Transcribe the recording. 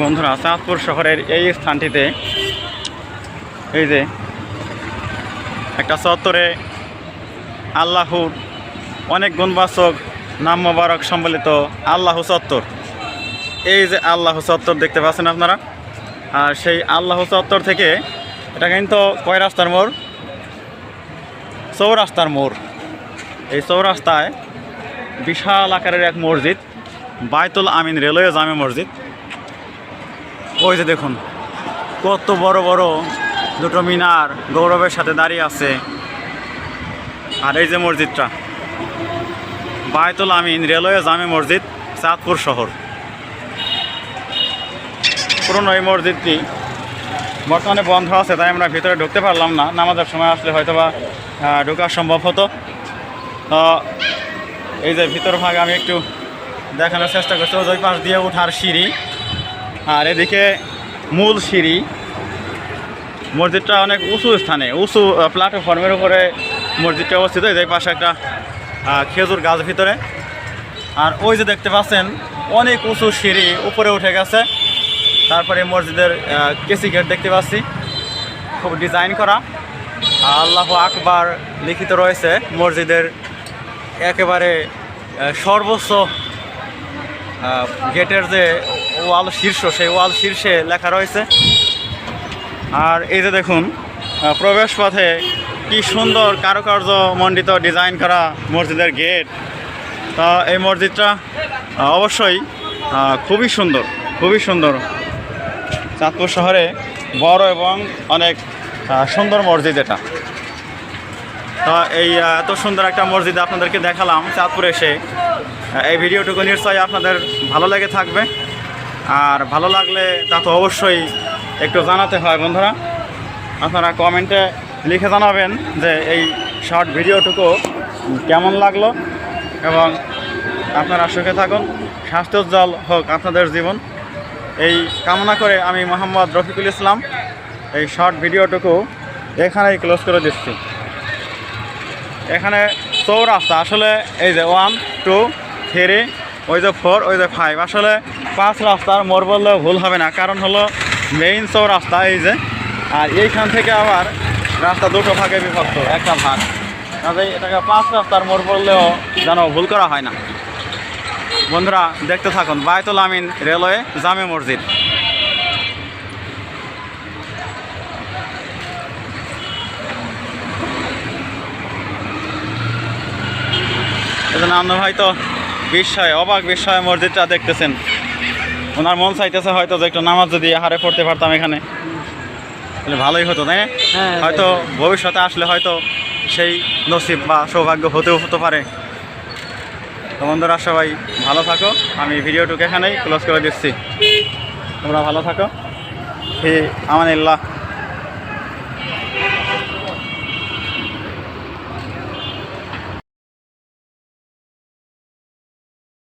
বন্ধুরা, চাঁদপুর শহরের এই স্থানটিতে এই যে একটা চত্বরে আল্লাহর অনেক গুণবাচক, নাম মোবারক সম্বলিত আল্লাহ চত্বর। এই যে আল্লাহ চত্বর দেখতে পাচ্ছেন আপনারা? আর সেই আল্লাহ চত্বর থেকে এটা কিন্তু কয় রাস্তার মোড়? চৌরাস্তার মোড়। এই চৌরাস্তায় বিশাল আকারের এক মসজিদ, বাইতুল আমিন রেলওয়ে জামে মসজিদ। ওই যে দেখুন, কত বড় বড় দুটো মিনার গৌরবের সাথে দাঁড়িয়ে আছে। আর এই যে মসজিদটা, বায়তুল আমিন রেলওয়ে জামে মসজিদ, চাঁদপুর শহর। পুরনো এই মসজিদটি বর্তমানে বন্ধ আছে, তাই আমরা ভিতরে ঢুকতে পারলাম না। নামাজের সময় আসলে হয়তো বা ঢোকা সম্ভব হতো। এই যে ভিতর ভাগ আমি একটু দেখানোর চেষ্টা করছি, ওই পাশ দিয়ে ওঠার সিঁড়ি। আর এদিকে মূল সিঁড়ি। মসজিদটা অনেক উঁচু স্থানে, উঁচু প্ল্যাটফর্মের উপরে মসজিদটা অবস্থিত। যে পাশে একটা খেজুর গাছ ভিতরে। আর ওই যে দেখতে পাচ্ছেন, অনেক উঁচু সিঁড়ি উপরে উঠে গেছে। তারপরে মসজিদের কেসি গেট দেখতে পাচ্ছি। খুব ডিজাইন করা। আল্লাহ আকবার লিখিত রয়েছে, মসজিদের একেবারে সর্বোচ্চ গেটের যে ওয়াল শীর্ষ, সেই ওয়াল শীর্ষে লেখা রয়েছে। আর এই যে দেখুন প্রবেশ পথে কি সুন্দর কারুকার্য মণ্ডিত ডিজাইন করা মসজিদের গেট। তা এই মসজিদটা অবশ্যই খুবই সুন্দর খুবই সুন্দর। চাঁদপুর শহরে বড় এবং অনেক সুন্দর মসজিদ এটা। তা এই এত সুন্দর একটা মসজিদ আপনাদেরকে দেখালাম চাঁদপুরে এসে। এই ভিডিওটুকু নিশ্চয়ই আপনাদের ভালো লেগে থাকবে। আর ভালো লাগলে তা তো অবশ্যই একটু জানাতে হয় বন্ধুরা। আপনারা কমেন্টে লিখে জানাবেন যে এই শর্ট ভিডিওটুকু কেমন লাগল এবং আপনারা সুখে থাকুন স্বাস্থ্যোজ্জ্বল হোক আপনাদের জীবন। এই কামনা করে আমি মোহাম্মদ রফিকুল ইসলাম এই শর্ট ভিডিওটুকু এখানেই ক্লোজ করে দিচ্ছি। এখানে চৌরাস্তা, আসলে এই যে ওয়ান টু থ্রি ওই যে ফোর ওই যে ফাইভ আসলে পাঁচ রাস্তার মোড় বললেও ভুল হবে না, কারণ হলো মেইন চৌরাস্তা এই যে। আর এইখান থেকে আবার রাস্তা দুটো ভাগে বিভক্ত, একটা ভাগ। কাজে এটাকে পাঁচ রাস্তার মোড় বললেও যেন ভুল করা হয় না। বন্ধুরা, দেখতে থাকুন, বায়তুল আমিন রেলওয়ে জামে মসজিদ। এজন্য আন্ন ভাই তো বিস্ময় অবাক বিস্ময় মসজিদটা দেখতেছেন। ওনার মন চাইতেছে হয়তো যে একটু নামাজ যদি হারে পড়তে পারতাম এখানে। তাহলে ভালোই হতো তাই না? হ্যাঁ, হয়তো ভবিষ্যতে আসলে হয়তো সেই নসিব বা সৌভাগ্য হতেও হতে পারে। তো বন্ধুরা সবাই ভালো থাকো। আমি ভিডিওটুকু এখানেই ক্লোজ করে দিচ্ছি। তোমরা ভালো থাকো। হি আমানিল্লাহ।